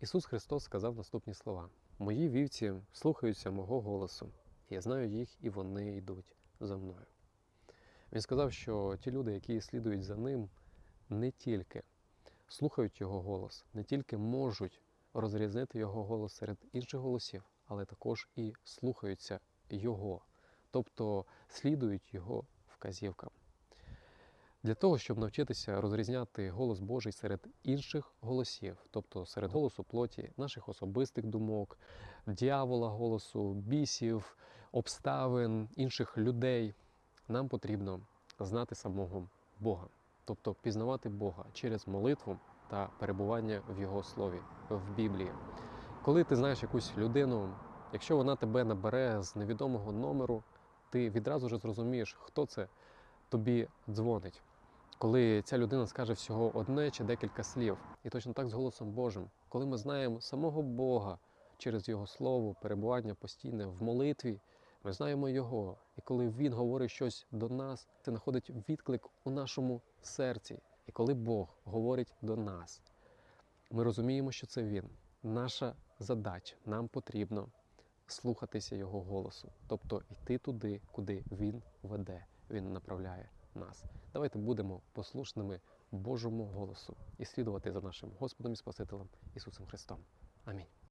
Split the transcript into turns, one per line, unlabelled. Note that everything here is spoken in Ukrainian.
Ісус Христос сказав наступні слова: Мої вівці слухаються мого голосу. Я знаю їх, і вони йдуть за мною. Він сказав, що ті люди, які слідують за ним, не тільки слухають його голос, не тільки можуть розрізнити його голос серед інших голосів, але також і слухаються його, тобто слідують його вказівкам. Для того, щоб навчитися розрізняти голос Божий серед інших голосів, тобто серед голосу плоті, наших особистих думок, дьявола голосу, бісів, обставин, інших людей, нам потрібно знати самого Бога, тобто пізнавати Бога через молитву та перебування в Його слові, в Біблії. Коли ти знаєш якусь людину, якщо вона тебе набере з невідомого номеру, ти відразу ж зрозумієш, хто це тобі дзвонить. Коли ця людина скаже всього одне чи декілька слів, і точно так з голосом Божим, коли ми знаємо самого Бога через Його слово, перебування постійне в молитві, ми знаємо Його. І коли Він говорить щось до нас, це знаходить відклик у нашому серці. І коли Бог говорить до нас, ми розуміємо, що це Він. Наша задача, нам потрібно слухатися Його голосу, тобто йти туди, куди Він веде, Він направляє нас. Давайте будемо послушними Божому голосу і слідувати за нашим Господом і Спасителем Ісусом Христом. Амінь.